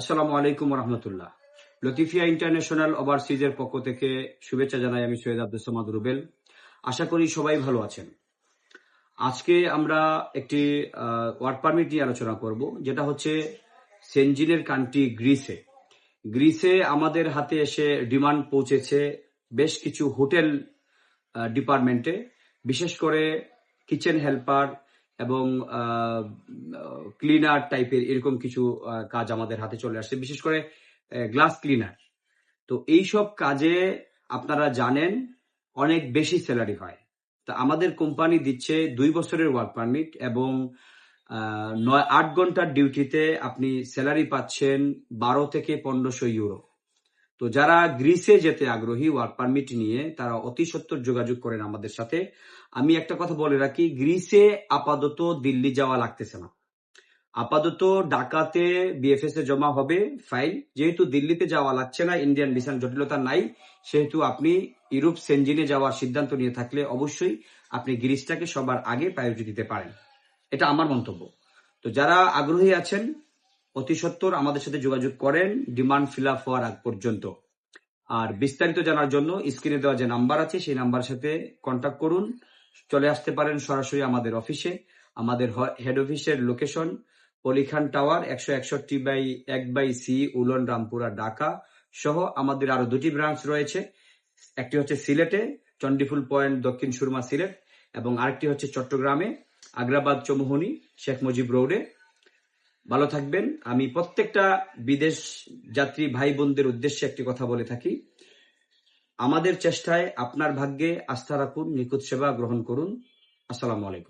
আসসালামু আলাইকুম রহমতুল্লাহ লতিফিয়া ইন্টারন্যাশনাল ওভারসিজের পক্ষ থেকে শুভেচ্ছা জানাই আমি সৈয়দ আব্দুল সামাদ রুবেল। আশা করি সবাই ভালো আছেন। আজকে আমরা একটি ওয়ার্ক পারমিট নিয়ে আলোচনা করব, যেটা হচ্ছে সেনজিনের কান্ট্রি গ্রিসে। গ্রিসে আমাদের হাতে এসে ডিমান্ড পৌঁছেছে বেশ কিছু হোটেল ডিপার্টমেন্টে, বিশেষ করে কিচেন হেল্পার এবং ক্লিনার টাইপের এরকম কিছু কাজ আমাদের হাতে চলে আসছে, বিশেষ করে গ্লাস ক্লিনার তো এই সব কাজে আপনারা জানেন, অনেক বেশি স্যালারি হয়। তা আমাদের কোম্পানি দিচ্ছে দুই বছরের ওয়ার্ক পারমিট এবং নয়, আট ঘণ্টার ডিউটিতে আপনি স্যালারি পাচ্ছেন বারো থেকে পনেরোশো ইউরো তো যারা গ্রিসে যেতে আগ্রহী ওয়ার্ক পারমিট নিয়ে তারা অতি সত্তর যোগাযোগ করেন আমাদের সাথে। আমি একটা কথা বলে রাখি, গ্রিসে আপাতত দিল্লি যাওয়া লাগতেছে না। আপাতত ঢাকাতে বিএফএস এ জমা হবে ফাইল যেহেতু দিল্লিতে যাওয়া লাগছে না ইন্ডিয়ান ভিসার জটিলতা নাই, সেহেতু আপনি ইউরোপ সেনজিনে যাওয়ার সিদ্ধান্ত নিয়ে থাকলে অবশ্যই আপনি গ্রিসটাকে সবার আগে প্রায়োরিটি দিতে পারেন। এটা আমার মন্তব্য। তো যারা আগ্রহী আছেন অতি সত্বর আমাদের সাথে যোগাযোগ করেন ডিমান্ড ফিল আপ হওয়ার আগ পর্যন্ত। আর বিস্তারিত জানার জন্য স্ক্রিনে দেওয়া যে নাম্বার আছে, সেই নাম্বারের সাথে কন্ট্যাক্ট করুন। চলে আসতে পারেন সরাসরি আমাদের অফিসে আমাদের হেড অফিসের লোকেশন পলিখান টাওয়ার একশো একষট্টি বাই এক by C woollen Rampura, Dhaka সহ আমাদের আরও দুটি ব্রাঞ্চ রয়েছে। একটি হচ্ছে সিলেটে চন্ডিফুল পয়েন্ট, দক্ষিণ সুরমা সিলেট এবং আরেকটি হচ্ছে চট্টগ্রামে, আগ্রাবাদ, চৌমুহনী, শেখ মুজিব রোডে। ভালো থাকবেন। আমি প্রত্যেকটা বিদেশ যাত্রী ভাই বোনদের উদ্দেশ্যে একটি কথা বলে থাকি। আমাদের চেষ্টায় আপনার ভাগ্যে আস্থা রাখুন, নিখুঁত সেবা গ্রহণ করুন। আসসালামু আলাইকুম।